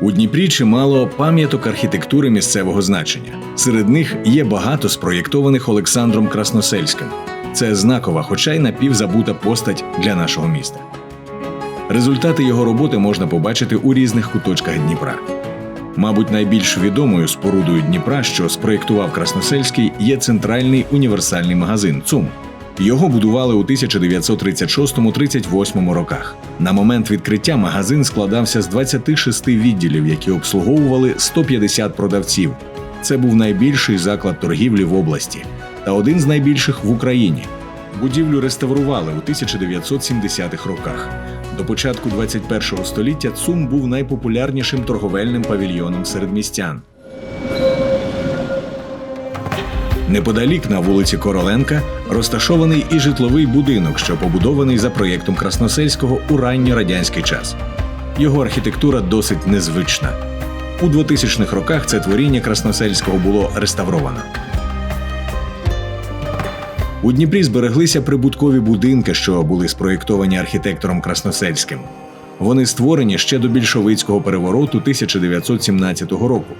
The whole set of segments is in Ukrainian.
У Дніпрі чимало пам'яток архітектури місцевого значення. Серед них є багато спроєктованих Олександром Красносельським. Це знакова, хоча й напівзабута постать для нашого міста. Результати його роботи можна побачити у різних куточках Дніпра. Мабуть, найбільш відомою спорудою Дніпра, що спроєктував Красносельський, є центральний універсальний магазин ЦУМ. Його будували у 1936-38 роках. На момент відкриття магазин складався з 26 відділів, які обслуговували 150 продавців. Це був найбільший заклад торгівлі в області та один з найбільших в Україні. Будівлю реставрували у 1970-х роках. До початку 21-го століття ЦУМ був найпопулярнішим торговельним павільйоном серед містян. Неподалік на вулиці Короленка розташований і житловий будинок, що побудований за проєктом Красносельського у ранньорадянський час. Його архітектура досить незвична. У 2000-х роках це творіння Красносельського було реставровано. У Дніпрі збереглися прибуткові будинки, що були спроєктовані архітектором Красносельським. Вони створені ще до більшовицького перевороту 1917 року,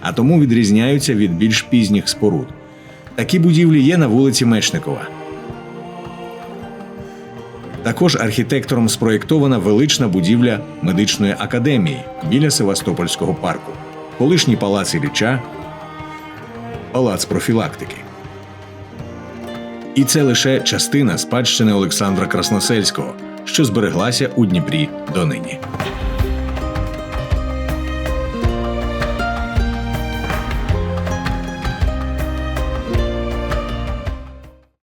а тому відрізняються від більш пізніх споруд. Такі будівлі є на вулиці Мечникова. Також архітектором спроєктована велична будівля медичної академії біля Севастопольського парку, колишній палац Ілліча, палац профілактики. І це лише частина спадщини Олександра Красносельського, що збереглася у Дніпрі донині.